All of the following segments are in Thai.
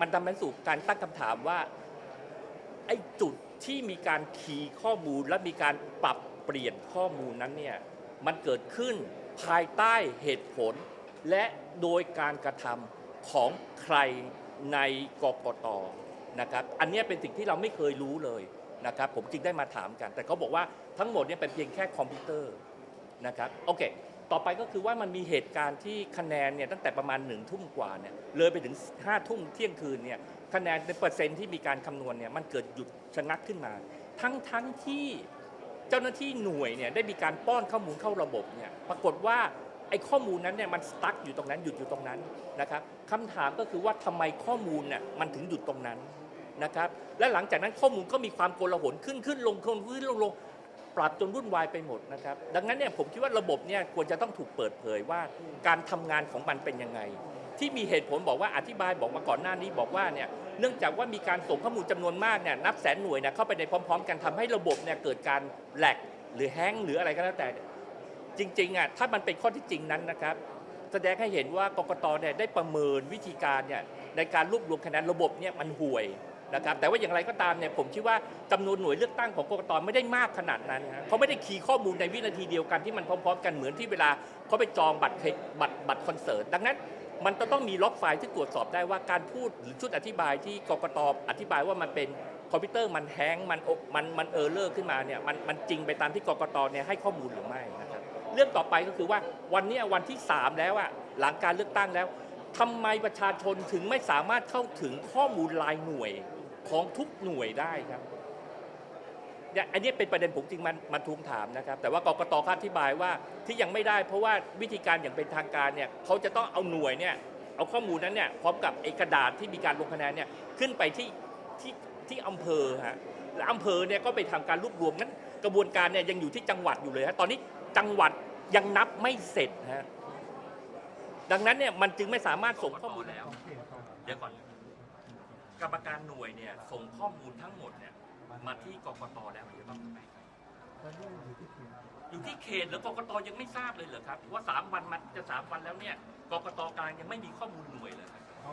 มันทำให้สู่การตั้งคำถามว่าไอ้จุดที่มีการคีย์ข้อมูลและมีการปรับเปลี่ยนข้อมูลนั้นเนี่ยมันเกิดขึ้นภายใต้เหตุผล และโดยการกระทำของใครในกกตนะครับอันนี้เป็นสิ่งที่เราไม่เคยรู้เลยนะครับผมจึงได้มาถามกัน แต่เขาบอกว่าทั้งหมดเนี่ยเป็นเพียงแค่คอมพิวเตอร์นะครับโอเค ต่อไปก็คือว่ามันมีเหตุการณ์ที่คะแนนเนี่ยตั้งแต่ประมาณหนึ่งทุ่มกว่าเนี่ยเลยไปถึงห้าทุ่มเที่ยงคืนเนี่ยคะแนนในเปอร์เซ็นต์ที่มีการคำนวณเนี่ยมันเกิดหยุดชะงักขึ้นมา ทั้งทั้งที่เจ้าหน้าที่หน่วยเนี่ยได้มีการป้อนข้อมูลเข้าระบบเนี่ยปรากฏว่าไอ้ข้อมูลนั้นเนี่ยมันสตั๊กอยู่ตรงนั้นหยุดอยู่ตรงนั้นนะครับคำถามก็คือว่าทำไมข้อมูลเนี่ยมันถึงหยุดตรงนั้นนะครับและหลังจากนั้นข้อมูลก็มีความโกลาหลขึ้นขึ้นลงขึ้นขึ้นลงลง ปรับจนวุ่นวายไปหมดนะครับ ดังนั้นเนี่ยผมคิดว่าระบบเนี่ยควรจะต้องถูกเปิดเผยว่าการทำงานของมันเป็นยังไง ที่มีเหตุผลบอกว่าอธิบายบอกมาก่อนหน้านี้บอกว่าเนี่ยเนื่องจากว่ามีการส่งข้อมูลจำนวนมากเนี่ยนับแสนหน่วยเนี่ยเข้าไปในพร้อม ๆ กันทำให้ระบบเนี่ยเกิดการแหลกหรือแห้งหรืออะไรก็แล้วแต่ จริงๆอะถ้ามันเป็นข้อที่จริงนั้นนะครับแสดงให้เห็นว่ากกตเนี่ยได้ประเมินวิธีการเนี่ยในการรวบรวมคะแนนระบบเนี่ยมันห่วย นะครับแต่ว่าอย่างไรก็ตามเนี่ยผมคิดว่าจำนวนหน่วยเลือกตั้งของกกตไม่ได้มากขนาดนั้นนะเขาไม่ได้คีย์ข้อมูลในวินาทีเดียวกันที่มันพร้อมๆ กันเหมือนที่เวลาเขาไปจองบัตรเครบัตรบัตรคอนเสิร์ตดังนั้นมันจะต้องมีล็อกไฟล์ที่ตรวจสอบได้ว่าการพูดหรือชุดอธิบายที่กกตอธิบายว่ามันเป็นคอมพิวเตอร์มันแฮงมันอกมันมันเออร์เลอร์ขึ้นมาเนี่ยมันมันจริงไปตามที่กกตเนี่ยให้ข้อมูลหรือไม่นะครับเรื่องต่อไปก็คือว่าวันนี้วันที่ 3 แล้วอะหลังการเลือกตั้งแล้ว ทำไมประชาชนถึงไม่สามารถเข้าถึงข้อมูลรายหน่วยของทุกหน่วยได้ครับเนี่ยอันนี้เป็นประเด็นผมจริงมันมันทวงถามนะครับ แต่ว่ากรกตเขาอธิบายว่าที่ยังไม่ได้เพราะว่าวิธีการอย่างเป็นทางการเนี่ยเขาจะต้องเอาหน่วยเนี่ยเอาข้อมูลนั้นเนี่ยพร้อมกับเอกระดาษที่มีการลงคะแนนเนี่ยขึ้นไปที่ที่ที่อำเภอฮะและอำเภอเนี่ยก็ไปทำการรวบรวมนั้น กระบวนการเนี่ยยังอยู่ที่จังหวัดอยู่เลยฮะตอนนี้จังหวัดยังนับไม่เสร็จฮะ ดังนั้นเนี่ยมันจึงไม่สามารถส่งข้อมูลแล้ว เดี๋ยวก่อน กรรมการหน่วยเนี่ยส่งข้อมูลทั้งหมดเนี่ยมาที่กกตแล้วหรือเปล่าอยู่ที่เขตแล้วกกตยังไม่ทราบเลยเหรอครับว่าสามวันมันจะสามวันแล้วเนี่ยกกตกลางยังไม่มีข้อมูลหน่วยเลยครับอ๋อ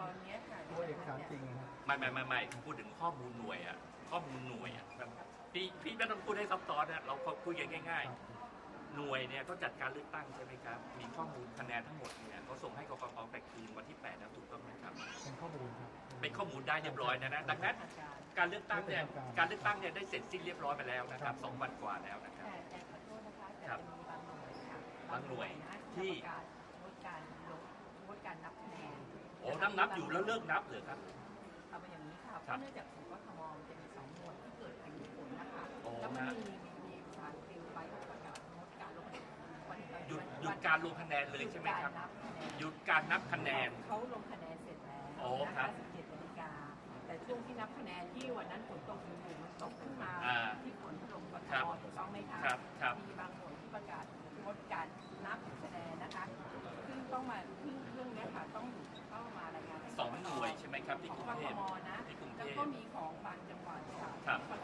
ตอนเนี้ยค่ะตัวเอกสารจริงครับไม่ไม่ไม่ไม่พูดถึงข้อมูลหน่วยอะข้อมูลหน่วยอะพี่พี่ไม่ต้องพูดให้ซับซ้อนนะเราคุยกันง่าย ๆ หน่วยเนี่ยเขาจัดการเลือกตั้งใช่ไหมครับ มีข้อมูลคะแนนทั้งหมดเนี่ยเขาส่งให้กกตไปคืนวันที่8นะถูกต้องไหมครับ เป็นข้อมูลครับ เป็นข้อมูลได้เรียบร้อยนะนะดังนั้นการเลือกตั้งเนี่ยการเลือกตั้งเนี่ยได้เสร็จสิ้นเรียบร้อยไปแล้วนะครับสองวันกว่าแล้วนะครับ แต่แต่ขอโทษนะคะแต่ครับจะมีบางหน่วยค่ะบางหน่วยนะที่ที่ประกาศงดการลงงดการนับคะแนนโอ้นับนับอยู่แล้วเลิกนับเหรอครับ เอาไปอย่างนี้ค่ะเพครับราะเนื่องจากของกทมมันจะมีสองหน่วยที่เกิดพายุฝนนะคะโอ้แล้วมันฮะมี การลงคะแนนเลยใช่ไหมครับหยุดกานับคะแนนหยุดการนับคะแนน เขาลงคะแนนเสร็จแล้วโอ้นะครัคะบ17นาฬิกา แต่ช่วงที่นับคะแนนที่วันนั้นฝนตกอยู่ๆมันตกขึ้นมา อ่าที่ฝนถล่มกทครับมถูกต้องไหมคะครับครับมีบางหน่วยที่ประกาศงดการนับคะแนนนะคะ ซึ่งต้องมาซึ่งเรื่องเนี้ยค่ะต้องต้องมารายงานให้สองหน่วยใช่ไหมครับที่ของกรุกงเททพมนะที่กรุงเทแล้วพก็มีของบางจังหวัดค่ะครับ ประกาศ